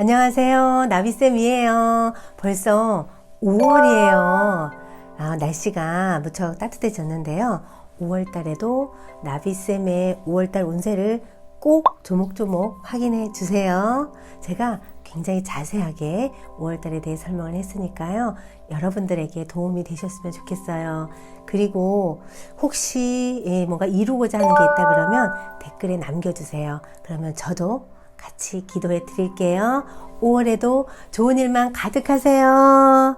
안녕하세요. 나비쌤이에요. 벌써 5월이에요. 아, 날씨가 무척 따뜻해졌는데요. 5월 달에도 나비쌤의 5월 달 운세를 꼭 조목조목 확인해 주세요. 제가 굉장히 자세하게 5월 달에 대해 설명을 했으니까요. 여러분들에게 도움이 되셨으면 좋겠어요. 그리고 혹시 예, 뭔가 이루고자 하는 게 있다 그러면 댓글에 남겨주세요. 그러면 저도 같이 기도해 드릴게요. 5월에도 좋은 일만 가득하세요.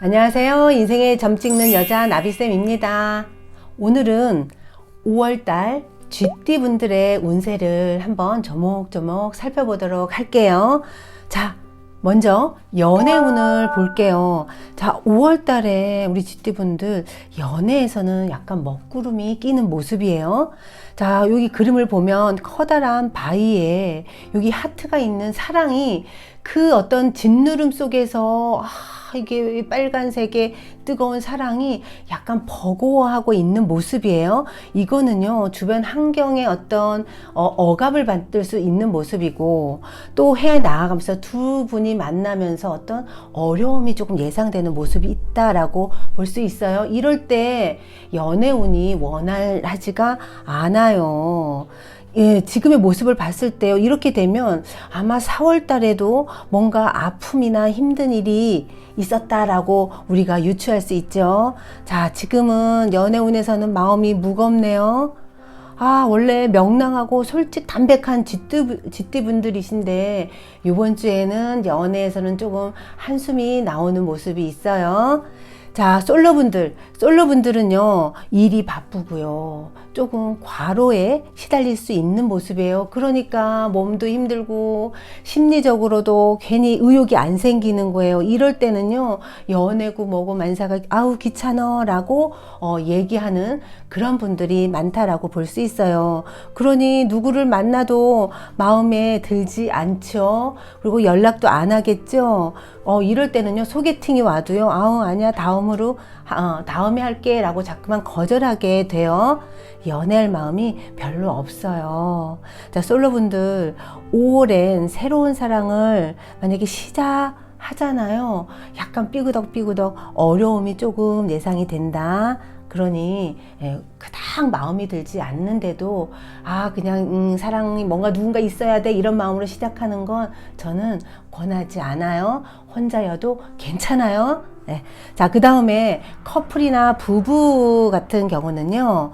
안녕하세요. 인생의 점 찍는 여자 나비쌤입니다. 오늘은 5월달 쥐띠 분들의 운세를 한번 조목조목 살펴보도록 할게요. 자, 먼저 연애운을 볼게요. 자, 5월 달에 우리 쥐띠 분들 연애에서는 약간 먹구름이 끼는 모습이에요. 자, 여기 그림을 보면 커다란 바위에 여기 하트가 있는 사랑이 그 어떤 짓누름 속에서 아, 이게 빨간색의 뜨거운 사랑이 약간 버거워하고 있는 모습이에요. 이거는요, 주변 환경의 어떤 어, 갑을 받을 수 있는 모습이고, 또 해 나아가면서 두 분이 만나면서 어떤 어려움이 조금 예상되는 모습이 있다라고 볼 수 있어요. 이럴 때 연애운이 원활하지가 않아요. 예, 지금의 모습을 봤을 때요. 이렇게 되면 아마 4월 달에도 뭔가 아픔이나 힘든 일이 있었다라고 우리가 유추할 수 있죠. 자, 지금은 연애운에서는 마음이 무겁네요. 아, 원래 명랑하고 솔직 담백한 쥐띠, 쥐띠 분들이신데, 이번 주에는 연애에서는 조금 한숨이 나오는 모습이 있어요. 자, 솔로분들, 솔로분들은요, 일이 바쁘고요. 조금 과로에 시달릴 수 있는 모습이에요. 그러니까 몸도 힘들고 심리적으로도 괜히 의욕이 안 생기는 거예요. 이럴 때는요, 연애고 뭐고 만사가 아우 귀찮아라고 어, 얘기하는 그런 분들이 많다라고 볼 수 있어요. 그러니 누구를 만나도 마음에 들지 않죠. 그리고 연락도 안 하겠죠. 어, 이럴 때는요, 소개팅이 와도요, 아우, 아니야, 다음 으로, 어, 다음에 할게, 라고 자꾸만 거절하게 돼요. 연애할 마음이 별로 없어요. 자, 솔로분들, 5월엔 새로운 사랑을 만약에 시작, 하잖아요. 약간 삐그덕삐그덕 어려움이 조금 예상이 된다. 그러니 예, 그닥 마음이 들지 않는데도 아 그냥 음, 사랑이 뭔가 누군가 있어야 돼 이런 마음으로 시작하는 건 저는 권하지 않아요. 혼자여도 괜찮아요. 네. 자, 그 다음에 커플이나 부부 같은 경우는요,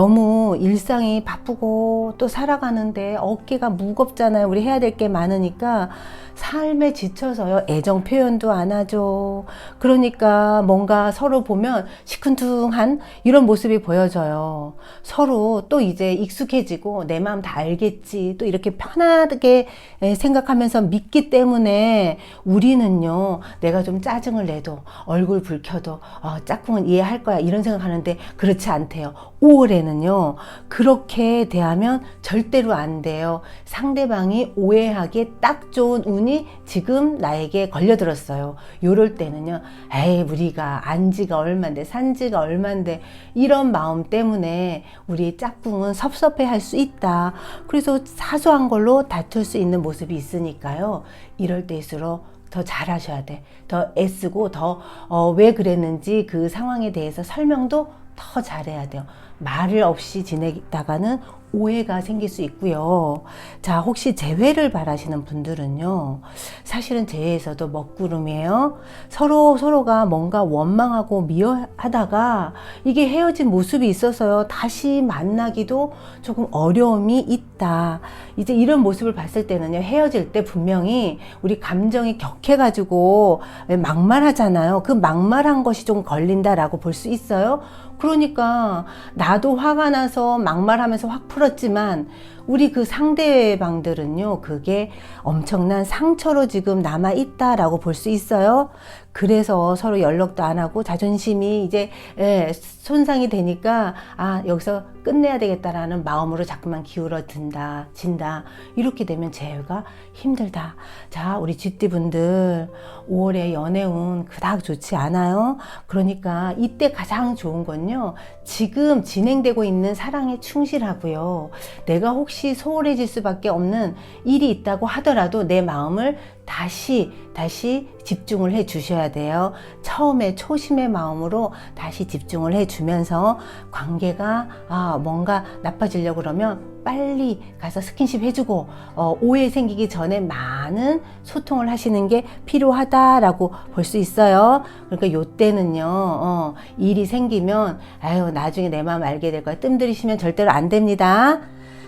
너무 일상이 바쁘고 또 살아가는데 어깨가 무겁잖아요. 우리 해야 될 게 많으니까 삶에 지쳐서요. 애정 표현도 안 하죠. 그러니까 뭔가 서로 보면 시큰둥한 이런 모습이 보여져요. 서로 또 이제 익숙해지고 내 마음 다 알겠지. 또 이렇게 편하게 생각하면서 믿기 때문에 우리는요. 내가 좀 짜증을 내도 얼굴 불켜도 어, 짝꿍은 이해할 거야. 이런 생각하는데 그렇지 않대요. 5월에는 요. 그렇게 대하면 절대로 안 돼요. 상대방이 오해하기에 딱 좋은 운이 지금 나에게 걸려들었어요. 요럴 때는요. 에이, 우리가 안 지가 얼만데, 산 지가 얼만데, 이런 마음 때문에 우리 짝꿍은 섭섭해 할 수 있다. 그래서 사소한 걸로 다툴 수 있는 모습이 있으니까요. 이럴 때일수록 더 잘하셔야 돼. 더 애쓰고 더, 어, 왜 그랬는지 그 상황에 대해서 설명도 더 잘해야 돼요. 말을 없이 지내다가는 오해가 생길 수 있고요. 자, 혹시 재회를 바라시는 분들은요. 사실은 재회에서도 먹구름이에요. 서로 서로가 뭔가 원망하고 미워하다가 이게 헤어진 모습이 있어서요. 다시 만나기도 조금 어려움이 있다. 이제 이런 모습을 봤을 때는요. 헤어질 때 분명히 우리 감정이 격해가지고 막말하잖아요. 그 막말한 것이 좀 걸린다라고 볼 수 있어요. 그러니까 나도 화가 나서 막말하면서 확 풀었지만 우리 그 상대방들은요, 그게 엄청난 상처로 지금 남아 있다라고 볼 수 있어요. 그래서 서로 연락도 안 하고 자존심이 이제 예, 손상이 되니까 아 여기서 끝내야 되겠다라는 마음으로 자꾸만 기울어 든다 진다. 이렇게 되면 재회가 힘들다. 자 우리 쥐띠 분들 5월에 연애운 그닥 좋지 않아요? 그러니까 이때 가장 좋은 건요 지금 진행되고 있는 사랑에 충실하고요. 내가 혹시 소홀해질 수밖에 없는 일이 있다고 하더라도 내 마음을 다시 다시 집중을 해 주셔야 돼요. 처음에 초심의 마음으로 다시 집중을 해 주면서 관계가 아 뭔가 나빠지려고 그러면 빨리 가서 스킨십 해주고 어, 오해 생기기 전에 많은 소통을 하시는 게 필요하다라고 볼 수 있어요. 그러니까 요때는요 어, 일이 생기면 아유 나중에 내 마음 알게 될 거야 뜸들이시면 절대로 안 됩니다.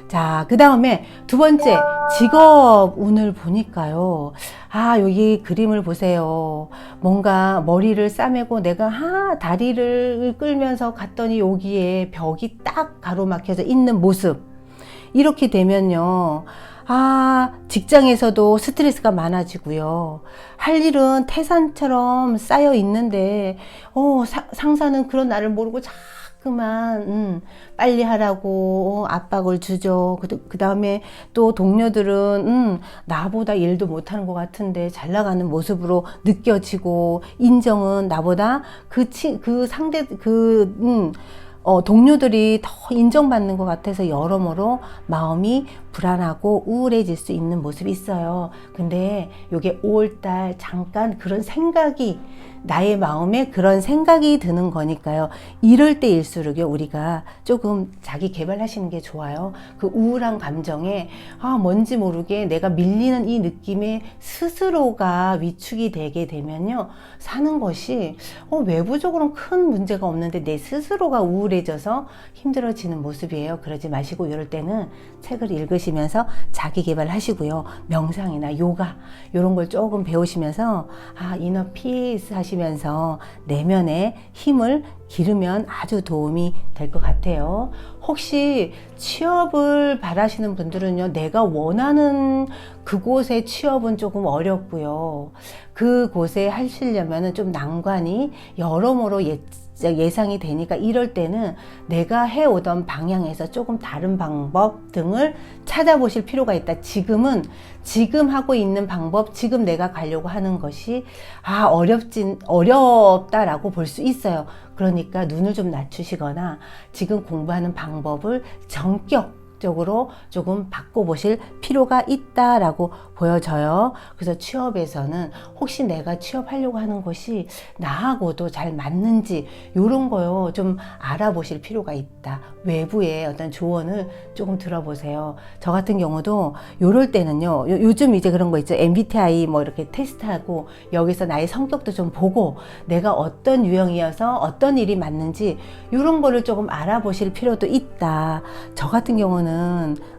자, 그 다음에 두 번째, 직업 운을 보니까요. 아, 여기 그림을 보세요. 뭔가 머리를 싸매고 내가, 하, 다리를 끌면서 갔더니 여기에 벽이 딱 가로막혀서 있는 모습. 이렇게 되면요. 아, 직장에서도 스트레스가 많아지고요. 할 일은 태산처럼 쌓여 있는데, 어, 사- 상사는 그런 나를 모르고 자 꾸만, 음, 빨리 하라고 어, 압박을 주죠. 그, 그 다음에 또 동료들은, 음, 나보다 일도 못하는 것 같은데 잘 나가는 모습으로 느껴지고, 인정은 나보다 그 치, 그 상대, 그, 음, 어, 동료들이 더 인정받는 것 같아서 여러모로 마음이 불안하고 우울해질 수 있는 모습이 있어요. 근데 이게 5월달 잠깐 그런 생각이 나의 마음에 그런 생각이 드는 거니까요. 이럴 때일수록요, 우리가 조금 자기 개발하시는 게 좋아요. 그 우울한 감정에, 아, 뭔지 모르게 내가 밀리는 이 느낌에 스스로가 위축이 되게 되면요, 사는 것이, 어, 외부적으로는 큰 문제가 없는데 내 스스로가 우울해져서 힘들어지는 모습이에요. 그러지 마시고, 이럴 때는 책을 읽으시면서 자기 개발하시고요. 명상이나 요가, 이런 걸 조금 배우시면서, 아, 이너 피스 하시 면서 내면의 힘을 기르면 아주 도움이 될 것 같아요. 혹시 취업을 바라시는 분들은요, 내가 원하는 그곳의 취업은 조금 어렵고요. 그곳에 하시려면 좀 난관이 여러모로 예, 예상이 되니까 이럴 때는 내가 해오던 방향에서 조금 다른 방법 등을 찾아보실 필요가 있다. 지금은 지금 하고 있는 방법, 지금 내가 가려고 하는 것이 아 어렵진 어렵다라고 볼 수 있어요. 그러니까 눈을 좀 낮추시거나 지금 공부하는 방법을 전격 적으로 조금 바꿔보실 필요가 있다라고 보여져요. 그래서 취업에서는 혹시 내가 취업하려고 하는 것이 나하고도 잘 맞는지 이런 거요 좀 알아보실 필요가 있다. 외부의 어떤 조언을 조금 들어보세요. 저 같은 경우도 요럴 때는요. 요, 요즘 이제 그런 거 있죠. MBTI 뭐 이렇게 테스트하고 여기서 나의 성격도 좀 보고 내가 어떤 유형이어서 어떤 일이 맞는지 이런 거를 조금 알아보실 필요도 있다. 저 같은 경우는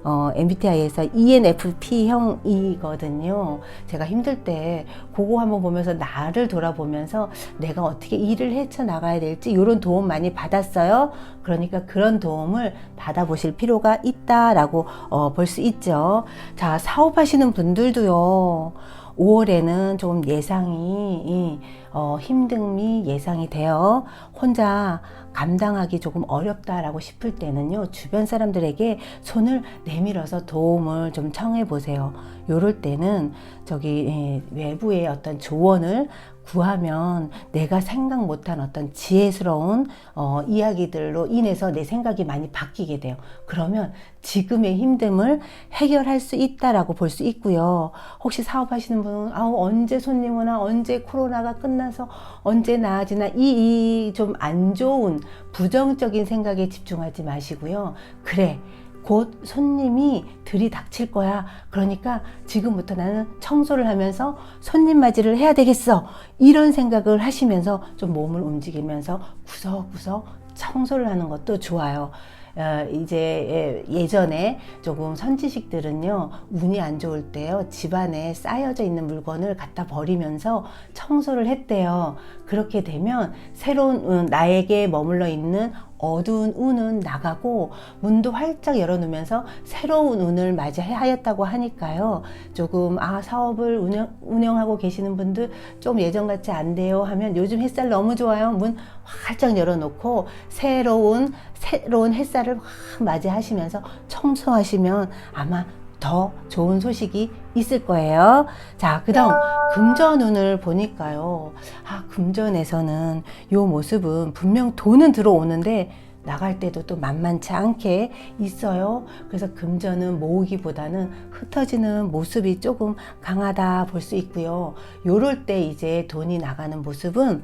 어, MBTI에서 ENFP형이거든요. 제가 힘들 때 그거 한번 보면서 나를 돌아보면서 내가 어떻게 일을 헤쳐 나가야 될지 이런 도움 많이 받았어요. 그러니까 그런 도움을 받아보실 필요가 있다라고 어, 볼 수 있죠. 자, 사업하시는 분들도요. 5월에는 좀 예상이 어, 힘듦이 예상이 돼요. 혼자 감당하기 조금 어렵다라고 싶을 때는요, 주변 사람들에게 손을 내밀어서 도움을 좀 청해 보세요. 요럴 때는 저기 예, 외부의 어떤 조언을 구하면 내가 생각 못한 어떤 지혜스러운 어, 이야기들로 인해서 내 생각이 많이 바뀌게 돼요. 그러면 지금의 힘듦을 해결할 수 있다라고 볼 수 있고요. 혹시 사업하시는 분은 아우 언제 손님 오나 언제 코로나가 끝나서 언제 나아지나 이 좀 안 좋은 부정적인 생각에 집중하지 마시고요. 그래. 곧 손님이 들이닥칠 거야. 그러니까 지금부터 나는 청소를 하면서 손님 맞이를 해야 되겠어. 이런 생각을 하시면서 좀 몸을 움직이면서 구석구석 청소를 하는 것도 좋아요. 어, 이제 예- 예전에 조금 선지식들은요 운이 안 좋을 때요 집안에 쌓여져 있는 물건을 갖다 버리면서 청소를 했대요 그렇게 되면 새로운 음, 나에게 머물러 있는 어두운 운은 나가고 문도 활짝 열어놓으면서 새로운 운을 맞이하였다고 하니까요. 조금 아 사업을 운영, 운영하고 계시는 분들 좀 예전 같지 않대요 하면 요즘 햇살 너무 좋아요. 문 활짝 열어놓고 새로운 새로운 햇살을 확 맞이하시면서 청소하시면 아마 더 좋은 소식이 있을 거예요. 자, 그 다음, 금전운을 보니까요. 아, 금전에서는 요 모습은 분명 돈은 들어오는데 나갈 때도 또 만만치 않게 있어요. 그래서 금전은 모으기보다는 흩어지는 모습이 조금 강하다 볼 수 있고요. 요럴 때 이제 돈이 나가는 모습은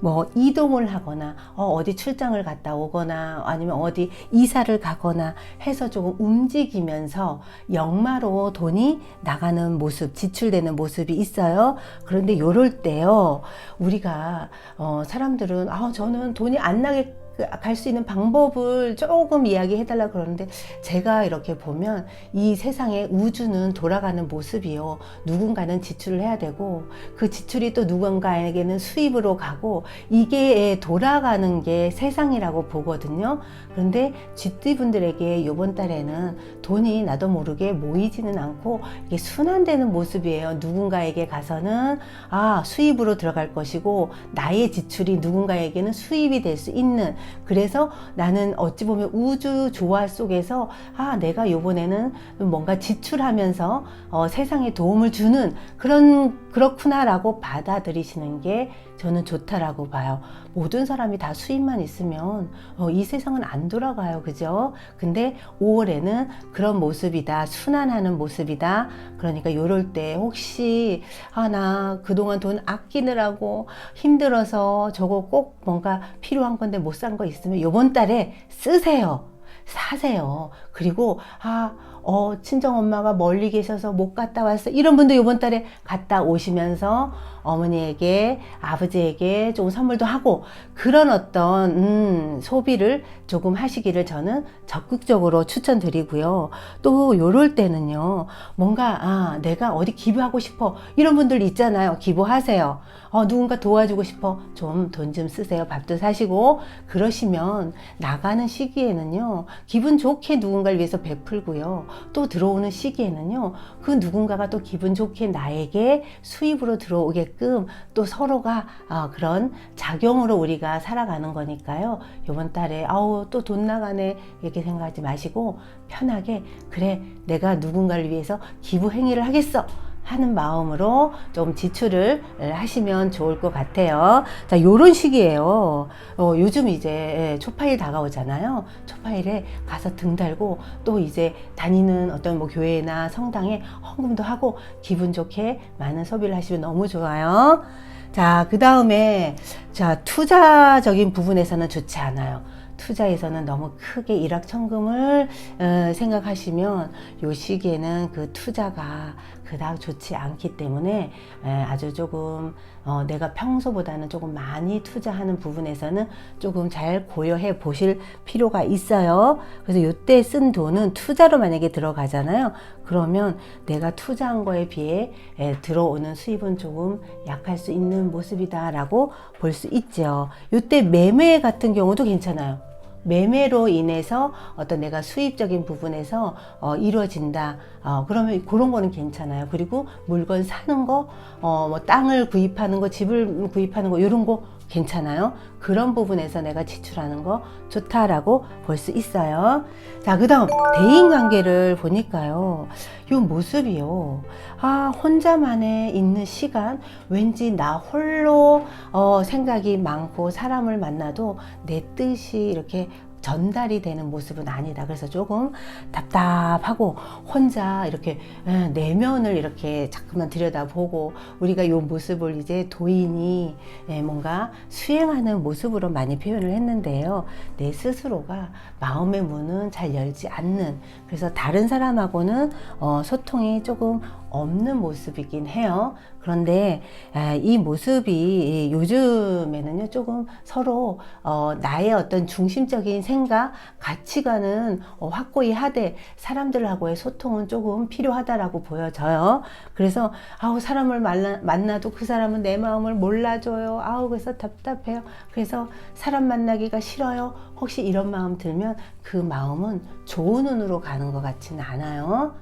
뭐 이동을 하거나 어, 디 출장을 갔다 오거나 아니면 어디 이사를 가거나 해서 조금 움직이면서 역마로 돈이 나가는 모습 지출되는 모습이 있어요. 그런데 요럴 때요 우리가 어, 사람들은 아 저는 돈이 안 나게 갈 수 있는 방법을 조금 이야기해 달라 그러는데 제가 이렇게 보면 이 세상에 우주는 돌아가는 모습이요. 누군가는 지출을 해야 되고 그 지출이 또 누군가에게는 수입으로 가고 이게 돌아가는 게 세상이라고 보거든요. 그런데 GT 분들에게 이번 달에는 돈이 나도 모르게 모이지는 않고 이게 순환되는 모습이에요. 누군가에게 가서는 아 수입으로 들어갈 것이고 나의 지출이 누군가에게는 수입이 될 수 있는 그래서 나는 어찌 보면 우주 조화 속에서 아 내가 요번에는 뭔가 지출하면서 어, 세상에 도움을 주는 그런 그렇구나라고 받아들이시는 게 저는 좋다라고 봐요. 모든 사람이 다 수입만 있으면 어, 이 세상은 안 돌아가요. 그죠? 근데 5월에는 그런 모습이다. 순환하는 모습이다. 그러니까 요럴 때 혹시 아 나 그동안 돈 아끼느라고 힘들어서 저거 꼭 뭔가 필요한 건데 못 산 거 있으면 요번 달에 쓰세요. 사세요. 그리고 아, 어, 친정 엄마가 멀리 계셔서 못 갔다 왔어. 이런 분도 이번 달에 갔다 오시면서 어머니에게 아버지에게 조금 선물도 하고 그런 어떤 음, 소비를 조금 하시기를 저는 적극적으로 추천드리고요. 또 요럴 때는요. 뭔가 아, 내가 어디 기부하고 싶어. 이런 분들 있잖아요. 기부하세요. 어, 누군가 도와주고 싶어. 좀 돈좀 쓰세요. 밥도 사시고 그러시면 나가는 시기에는요. 기분 좋게 누군가를 위해서 베풀고요. 또 들어오는 시기에는요. 그 누군가가 또 기분 좋게 나에게 수입으로 들어오게 끔 또 서로가 어, 그런 작용으로 우리가 살아가는 거니까요. 이번 달에 아우 또 돈 나가네 이렇게 생각하지 마시고 편하게 그래 내가 누군가를 위해서 기부 행위를 하겠어. 하는 마음으로 좀 지출을 하시면 좋을 것 같아요. 자, 요런 시기에요. 어, 요즘 이제 초파일 다가오잖아요. 초파일에 가서 등 달고 또 이제 다니는 어떤 뭐 교회나 성당에 헌금도 하고 기분 좋게 많은 소비를 하시면 너무 좋아요. 자, 그 다음에 자, 투자적인 부분에서는 좋지 않아요. 투자에서는 너무 크게 일확천금을 어, 생각하시면 요 시기에는 그 투자가 그닥 좋지 않기 때문에 에, 아주 조금 어, 내가 평소보다는 조금 많이 투자하는 부분에서는 조금 잘 고려해 보실 필요가 있어요. 그래서 요때 쓴 돈은 투자로 만약에 들어가잖아요. 그러면 내가 투자한 거에 비해 에, 들어오는 수입은 조금 약할 수 있는 모습이다라고 볼 수 있죠. 요때 매매 같은 경우도 괜찮아요. 매매로 인해서 어떤 내가 수입적인 부분에서 어, 이루어진다. 어, 그러면 그런 거는 괜찮아요. 그리고 물건 사는 거, 어, 뭐 땅을 구입하는 거, 집을 구입하는 거, 이런 거 괜찮아요. 그런 부분에서 내가 지출하는 거 좋다라고 볼 수 있어요. 자, 그 다음, 대인 관계를 보니까요. 이 모습이요. 아, 혼자만의 있는 시간, 왠지 나 홀로 어, 생각이 많고 사람을 만나도 내 뜻이 이렇게 전달이 되는 모습은 아니다. 그래서 조금 답답하고 혼자 이렇게 예, 내면을 이렇게 자꾸만 들여다보고 우리가 이 모습을 이제 도인이 예, 뭔가 수행하는 모습으로 많이 표현을 했는데요. 내 스스로가 마음의 문은 잘 열지 않는 그래서 다른 사람하고는 어, 소통이 조금 없는 모습이긴 해요. 그런데 아, 이 모습이 요즘에는요 조금 서로 어, 나의 어떤 중심적인 생각, 가치관은 어, 확고히 하되 사람들하고의 소통은 조금 필요하다라고 보여져요. 그래서 아우 사람을 만나, 만나 도 그 사람은 내 마음을 몰라줘요. 아우 그래서 답답해요. 그래서 사람 만나기가 싫어요. 혹시 이런 마음 들면 그 마음은 좋은 눈으로 가는 것 같지는 않아요.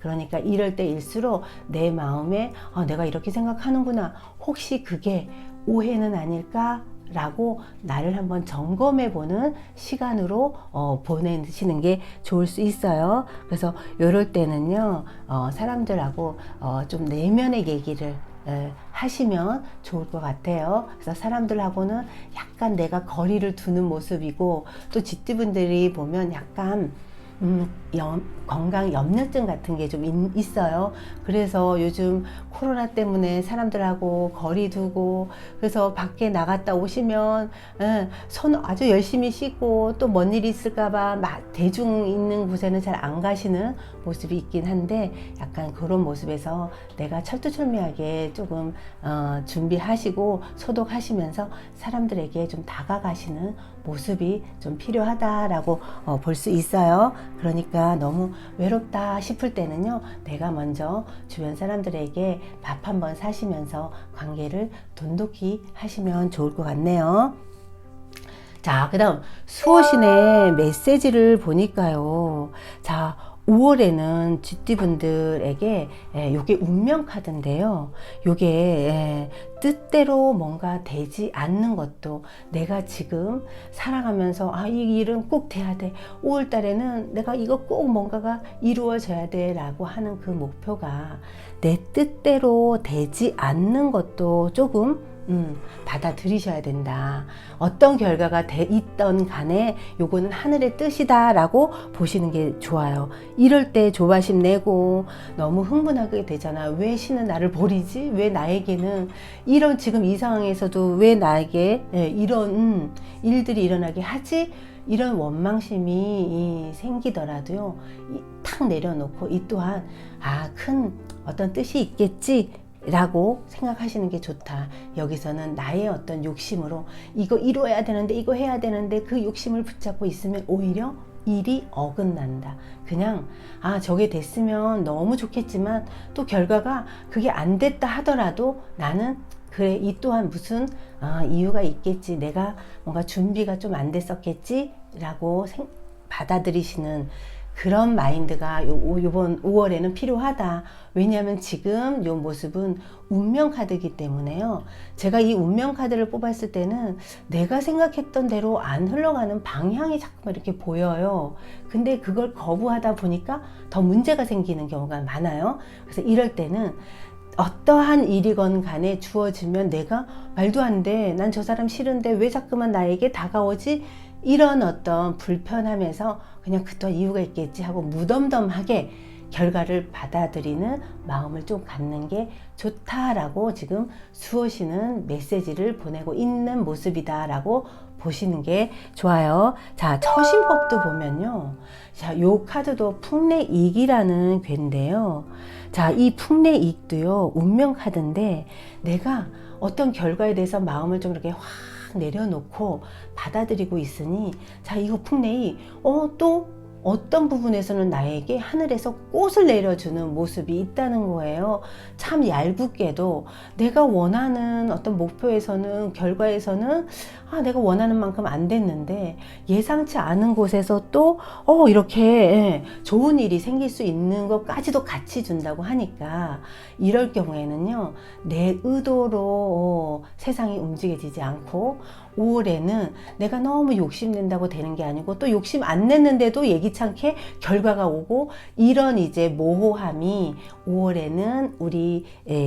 어, 그러니까 이럴 때일수록 내 마음에 아, 내가 이렇게 생각하는구나. 혹시 그게 오해는 아닐까? 라고 나를 한번 점검해 보는 시간으로 어, 보내시는 게 좋을 수 있어요. 그래서 이럴 때는요, 어, 사람들하고 어, 좀 내면의 얘기를 에, 하시면 좋을 것 같아요. 그래서 사람들하고는 약간 내가 거리를 두는 모습이고 또 집디분들이 보면 약간 음, 염, 건강 염려증 같은 게 좀 있어요. 그래서 요즘 코로나 때문에 사람들하고 거리 두고 그래서 밖에 나갔다 오시면 예, 손 아주 열심히 씻고 또 뭔 일이 있을까봐 막 대중 있는 곳에는 잘 안 가시는 모습이 있긴 한데 약간 그런 모습에서 내가 철두철미하게 조금 어, 준비하시고 소독하시면서 사람들에게 좀 다가가시는 모습이 좀 필요하다라고 어, 볼 수 있어요. 그러니까 너무 외롭다 싶을 때는요, 내가 먼저 주변 사람들에게 밥 한번 사시면서 관계를 돈독히 하시면 좋을 것 같네요. 자, 그 다음 수호신의 메시지를 보니까요. 자, 5월에는 GT분들에게 요게 운명 카드인데요. 요게 예, 뜻대로 뭔가 되지 않는 것도 내가 지금 살아가면서 아, 이 일은 꼭 돼야 돼. 5월 달에는 내가 이거 꼭 뭔가가 이루어져야 돼. 라고 하는 그 목표가 내 뜻대로 되지 않는 것도 조금 음, 받아들이셔야 된다. 어떤 결과가 돼 있던 간에 요거는 하늘의 뜻이다라고 보시는 게 좋아요. 이럴 때 조바심 내고 너무 흥분하게 되잖아. 왜 신은 나를 버리지? 왜 나에게는 이런 지금 이 상황에서도 왜 나에게 예, 이런 일들이 일어나게 하지? 이런 원망심이 생기더라도요, 탁 내려놓고 이 또한 아, 큰 어떤 뜻이 있겠지 라고 생각하시는 게 좋다. 여기서는 나의 어떤 욕심으로 이거 이루어야 되는데 이거 해야 되는데 그 욕심을 붙잡고 있으면 오히려 일이 어긋난다. 그냥 아 저게 됐으면 너무 좋겠지만 또 결과가 그게 안 됐다 하더라도 나는 그래 이 또한 무슨 아, 이유가 있겠지. 내가 뭔가 준비가 좀 안 됐었겠지라고 생, 받아들이시는 그런 마인드가 요, 요번 5월에는 필요하다. 왜냐하면 지금 요 모습은 운명 카드이기 때문에요. 제가 이 운명 카드를 뽑았을 때는 내가 생각했던 대로 안 흘러가는 방향이 자꾸 이렇게 보여요. 근데 그걸 거부하다 보니까 더 문제가 생기는 경우가 많아요. 그래서 이럴 때는 어떠한 일이건 간에 주어지면 내가 말도 안 돼. 난 저 사람 싫은데 왜 자꾸만 나에게 다가오지? 이런 어떤 불편함에서 그냥 그또 이유가 있겠지 하고 무덤덤하게 결과를 받아들이는 마음을 좀 갖는 게 좋다라고 지금 수호씨는 메시지를 보내고 있는 모습이다라고 보시는 게 좋아요. 자, 처신법도 보면요. 자, 요 카드도 풍래익이라는 괴인데요. 자, 이 풍래익도요, 운명 카드인데 내가 어떤 결과에 대해서 마음을 좀 이렇게 확 내려놓고 받아들이고 있으니 자 이거 풍내이. 어 또 어떤 부분에서는 나에게 하늘에서 꽃을 내려주는 모습이 있다는 거예요. 참 얄궂게도 내가 원하는 어떤 목표에서는 결과에서는 아 내가 원하는 만큼 안 됐는데 예상치 않은 곳에서 또 어 이렇게 예, 좋은 일이 생길 수 있는 것까지도 같이 준다고 하니까 이럴 경우에는요 내 의도로 어, 세상이 움직여지지 않고 5월에는 내가 너무 욕심낸다고 되는 게 아니고 또 욕심 안 냈는데도 예기 찮게 결과가 오고 이런 이제 모호함이 5월에는 우리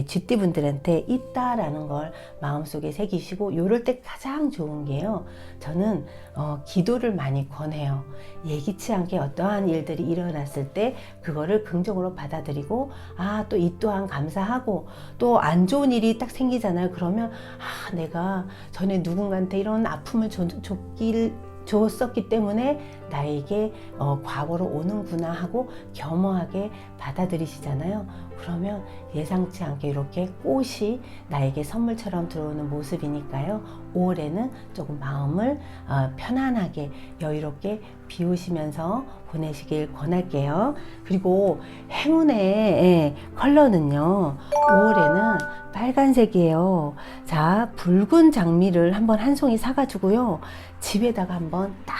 쥐띠분들한테 있다라는 걸 마음속에 새기시고 요럴 때 가장 좋은 게요. 저는 어, 기도를 많이 권해요. 예기치 않게 어떠한 일들이 일어났을 때 그거를 긍정으로 받아들이고 아 또 이 또한 감사하고 또 안 좋은 일이 딱 생기잖아요. 그러면 아 내가 전에 누군가한테 이런 아픔을 줬, 줬길 줬었기 때문에 나에게 어, 과거로 오는구나 하고 겸허하게 받아들이시잖아요. 그러면 예상치 않게 이렇게 꽃이 나에게 선물처럼 들어오는 모습이니까요. 5월에는 조금 마음을 어, 편안하게 여유롭게 비우시면서 보내시길 권할게요. 그리고 행운의 예, 컬러는요. 5월에는 빨간색이에요. 자, 붉은 장미를 한번 한 송이 사가지고요. 집에다가 한번 딱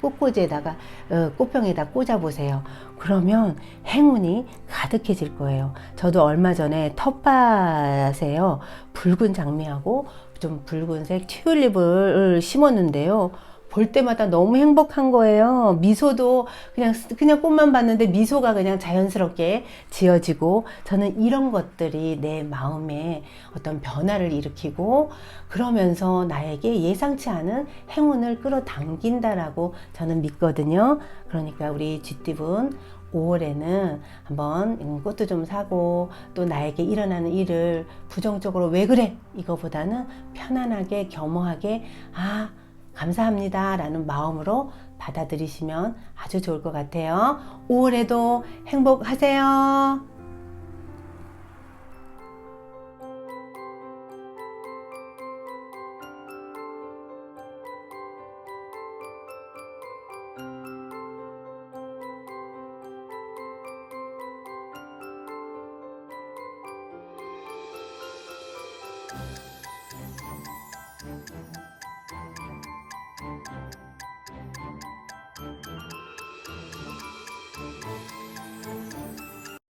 꽃꽂이에다가 어, 꽃병에다 꽂아 보세요. 그러면 행운이 가득해질 거예요. 저도 얼마 전에 텃밭에요. 붉은 장미하고 좀 붉은색 튤립을 심었는데요. 볼 때마다 너무 행복한 거예요. 미소도 그냥 그냥 꽃만 봤는데 미소가 그냥 자연스럽게 지어지고 저는 이런 것들이 내 마음에 어떤 변화를 일으키고 그러면서 나에게 예상치 않은 행운을 끌어당긴다라고 저는 믿거든요. 그러니까 우리 쥐띠분 5월에는 한번 꽃도 좀 사고 또 나에게 일어나는 일을 부정적으로 왜 그래 이거보다는 편안하게 겸허하게 아 감사합니다 라는 마음으로 받아들이시면 아주 좋을 것 같아요. 5월에도 행복하세요